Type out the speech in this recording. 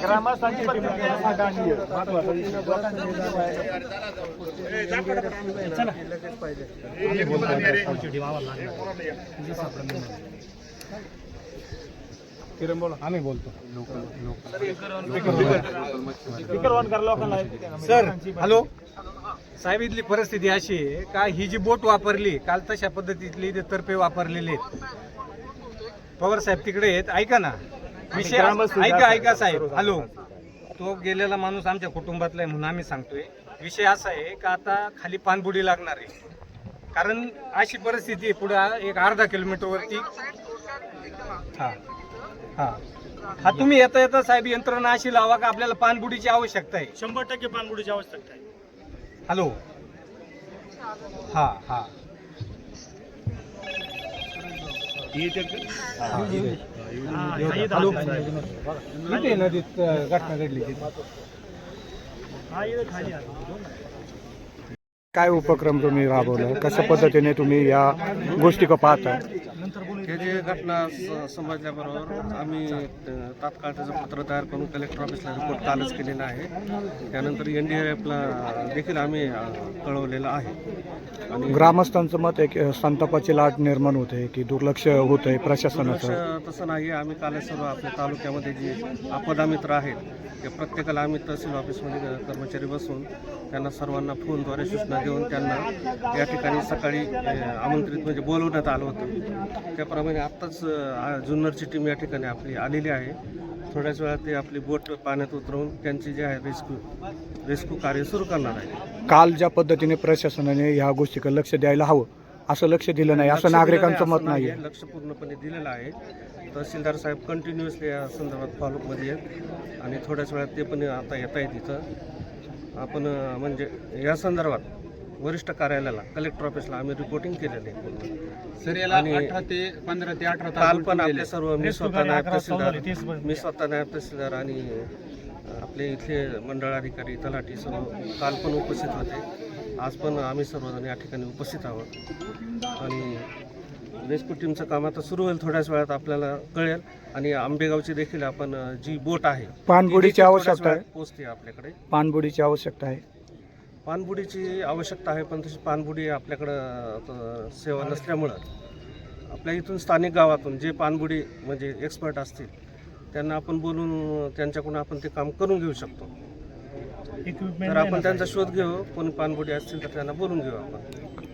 ग्रामस्थांची प्रतिक्रिया सांगा आणि महत्त्वाचा विषय. किरण बोला आम्ही बोलतो लोकांना सर हॅलो. साहेब इथली परिस्थिती अशी आहे का ही जी बोट वापरली काल तशा पद्धतीतली इथे तर्फे वापरलेले आहेत? पवार साहेब तिकडे आहेत ऐका ना. विषय ऐका ऐका साहेब हॅलो. तो गेलेला माणूस आमच्या कुटुंबातला आहे म्हणून आम्ही सांगतोय. विषय असा आहे का आता खाली पानबुडी लागणार आहे? कारण अशी परिस्थिती आहे पुढे एक अर्धा किलोमीटर वरती हा. हा. हा तुम्ही येता येता साहेब यंत्रणा अशी लावा का? आपल्याला पानबुडीची आवश्यकता आहे. शंभर टक्के पाणबुडीची आवश्यकता आहे. हॅलो. हा हा. हॅलो. इथे नदीत घटना घडली काय उपक्रम तुम्ही राबवला कशा पद्धतीने तुम्ही या गोष्टी का पाहता हे जे घटना स- समजल्याबरोबर आम्ही तात्काळ त्याचं पत्र तयार करून कलेक्टर ऑफिसला रिपोर्ट कालच केलेला आहे. त्यानंतर एन डी एफला देखील आम्ही अ, कळवलेलं आहे. आणि ग्रामस्थांचं मत आहे की संतापाची लाट निर्माण होते की दुर्लक्ष होत आहे प्रशासनाचं तसं नाही आम्ही काल सर्व आपल्या तालुक्यामध्ये जे आपदा मित्र आहेत ते प्रत्येकाला आम्ही तहसील ऑफिसमध्ये कर्मचारी बसून त्यांना सर्वांना फोनद्वारे सूचना देऊन त्यांना या ठिकाणी सकाळी अ, आमंत्रित म्हणजे बोलवण्यात आलं होतं. त्याप्रमाणे आत्ताच अ, जुन्नरची टीम या ठिकाणी आपली आलेली आहे. थोड्याच वेळात ते आपली बोट पाण्यात उतरवून त्यांची जे आहे रेस्क्यू रेस्क्यू कार्य सुरू करणार आहे. काल ज्या पद्धतीने प्रशासनाने ह्या गोष्टीकडे लक्ष द्यायला हवं असं लक्ष दिलं नाही असं नागरिकांचं मत नाही. लक्ष पूर्णपणे दिलेलं आहे. तहसीलदार साहेब कंटिन्युअसली या संदर्भात फॉलोअपमध्ये आहेत. आणि थोड्याच वेळात ते पण आता येत आहेत इथं. आपण म्हणजे या संदर्भात वरिष्ठ कार्यालयाला कलेक्टर ऑफिसला आम्ही रिपोर्टिंग केलेलं आहे. सर याला आणि अठरा ते पंधरा ते अठरा काल पण आपले सर्व मी स्वतः नायब तहसीलदार. मी स्वतः नायब तहसीलदार आणि आपले इथले मंडळ अधिकारी तलाठी सर्व काल पण उपस्थित होते. आज पण आम्ही सर्वजण या ठिकाणी उपस्थित आहोत. आणि रेस्क्यू टीमचं काम आता सुरू होईल थोड्याच वेळात आपल्याला कळेल. आणि आंबेगावची देखील आपण जी बोट आहे पाणबुडीची आवश्यकता आहे. पोहोचते आपल्याकडे. पाणबुडीची आवश्यकता आहे. पानबुडीची आवश्यकता आहे पण तशी पानबुडी आपल्याकडं सेवा नसल्यामुळं. आपल्या इथून स्थानिक गावातून जे पानबुडी म्हणजे एक्सपर्ट असतील त्यांना आपण बोलून त्यांच्याकडून आपण ते काम करून घेऊ शकतो. तर आपण त्यांचा शोध घेऊ कोणी पानबुडी असतील तर त्यांना बोलून घेऊ आपण.